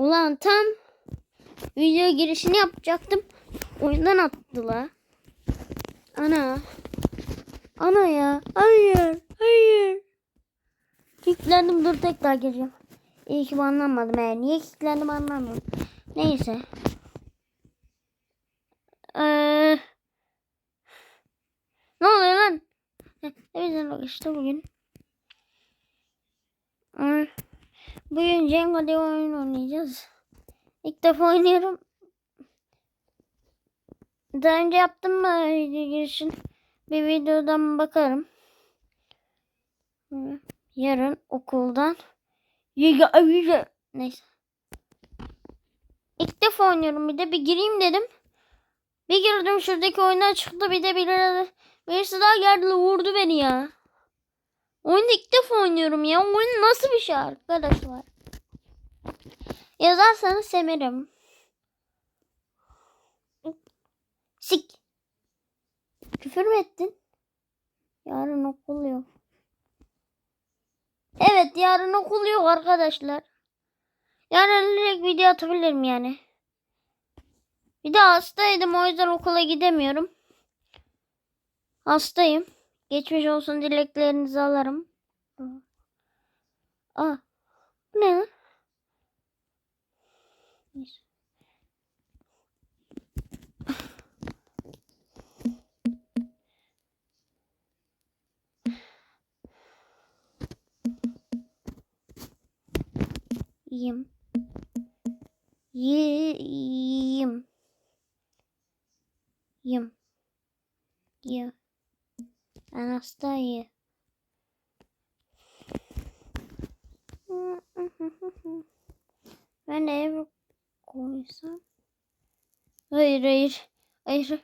Ulan tam video girişini yapacaktım. Oyundan attılar. Ana. Ana ya. Hayır. Hayır. Kilitlendim dur tekrar gireceğim. İyi ki anlamadım eğer. Niye kilitlendim anlamıyorum. Neyse. Ee, ne oluyor lan? Heh, Evet işte bugün. Ee, Bugün Jenga diye oyun oynayacağız. İlk defa oynuyorum. Daha önce yaptım mı video girişin? Bir videodan bakarım. Yarın okuldan. Yiga, yiga. Neyse. İlk defa oynuyorum bir de bir gireyim dedim. Bir girdim şuradaki oyuna çıktı bir de birileri, birisi daha geldi vurdu beni ya. Oyunu ilk defa oynuyorum ya. Oyun nasıl bir şey arkadaşlar? Yazarsanız sevinirim. Sik. Küfür mü ettin? Yarın okul yok. Evet yarın okul yok arkadaşlar. Yarın direkt video atabilirim yani. Bir de hastaydım o yüzden okula gidemiyorum. Hastayım. Geçmiş olsun dileklerinizi alırım. Aa. Bu ne lan? Neyse. Yiyeyim. Yiyeyim. Yiyeyim. Ben hastayım. Ben de eve koysam. Hayır hayır. Hayır.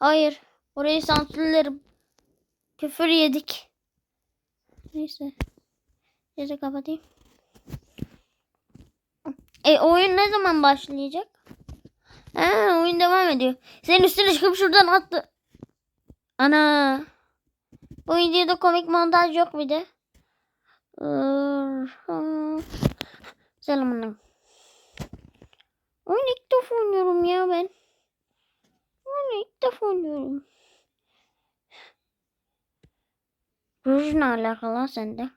Hayır. Orayı sansürlerim. Küfür yedik. Neyse. Neyse kapatayım. E oyun ne zaman başlayacak? Ha oyun devam ediyor. Senin üstüne çıkıp şuradan attı. Ana. Bu videoda komik montaj yok bir de. Selamünaleyküm. Oyun ilk defa oynuyorum ya ben. Oyun ilk defa oynuyorum. Ruj ne alakalı sende?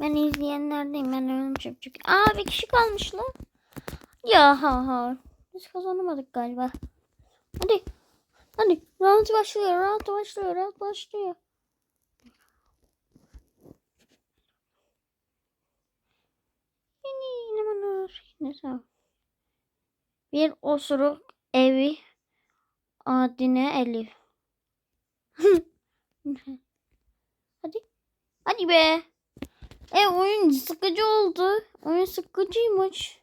Ben izleyenlerdeyim. Ben ölmüşüm çünkü. Aa bir kişi kalmış lan. Ya ha ha. Biz kazanamadık galiba. Hadi. Hadi. Round başlıyor. Round başlıyor. Round başlıyor. Yine ne var? Ne sağ. Bir osuruk evi adine Elif. Hadi. Hadi be. E oyun sıkıcı oldu. Oyun sıkıcıymış.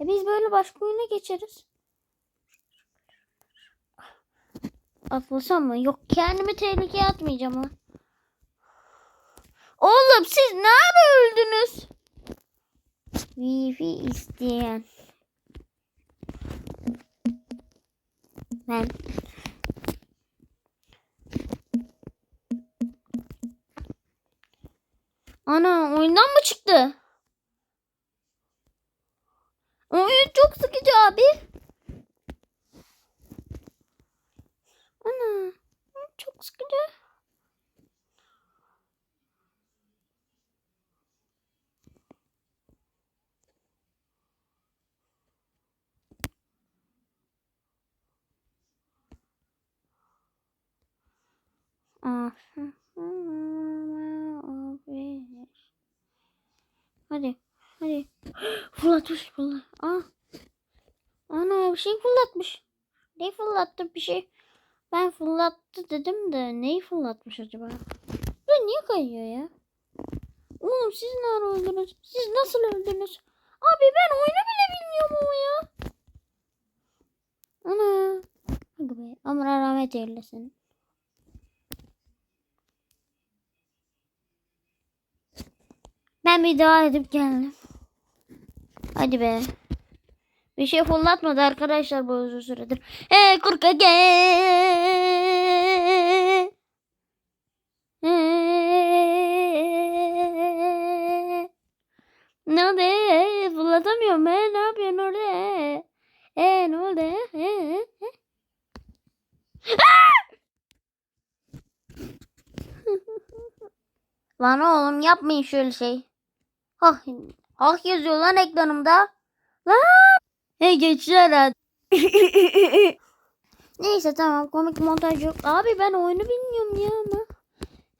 E biz böyle başka oyuna geçeriz. Atlasam mı? Yok kendimi tehlikeye atmayacağım. Oğlum siz ne ara öldünüz? Wifi isteyen. Ben. Ana oyundan mı çıktı? Oyun çok sıkıcı abi. Ana oyun çok sıkıcı. Ah. Hadi. Hadi. Fırlatmış fırlat. Aa. Ana bir şey fırlatmış. Ne fırlattı bir şey? Ben fırlattı dedim de neyi fırlatmış acaba? Bu niye kayıyor ya? Oğlum siz ne ara öldünüz? Siz nasıl öldünüz? Abi ben oyunu bile bilmiyorum ama ya. Ana. Hadi be. Allah rahmet eylesin. Ben bir dua edip geldim. Hadi be. Bir şey fırlatmadı arkadaşlar bu uzun süredir. Hey kurkage. Hey. Ne oldu? Fırlatamıyorum. Ee, ne yapıyorsun orada? Ee, ne oldu? Ee, ee. Lan oğlum yapmayın şöyle şey. Ah, ah yazıyor lan ekranımda. Lan. He geçti herhalde. Neyse tamam komik montaj yok. Abi ben oyunu bilmiyorum ya ama.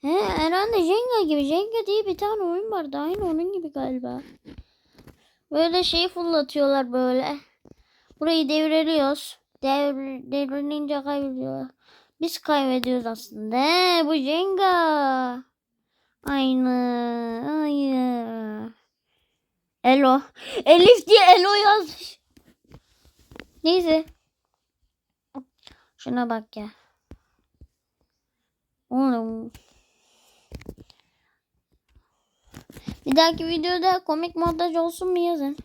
He herhalde Jenga gibi. Jenga diye bir tane oyun vardı. Aynı onun gibi galiba. Böyle şey fırlatıyorlar böyle. Burayı devriliyoruz. Devr, devrilince kaybediyor. Biz kaybediyoruz aslında. He, bu Jenga. Aynı. Aynı. Elo. Elif diye Elo yazmış. Neyse. Şuna bak ya. Oğlum. Bir dahaki videoda komik montaj olsun mu yazın.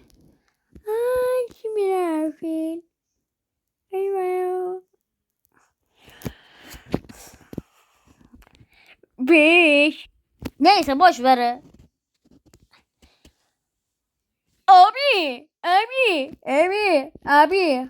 Ay şimdi. Eyvah. Beş. Neyse boş ver. Abi, abi, abi, abi.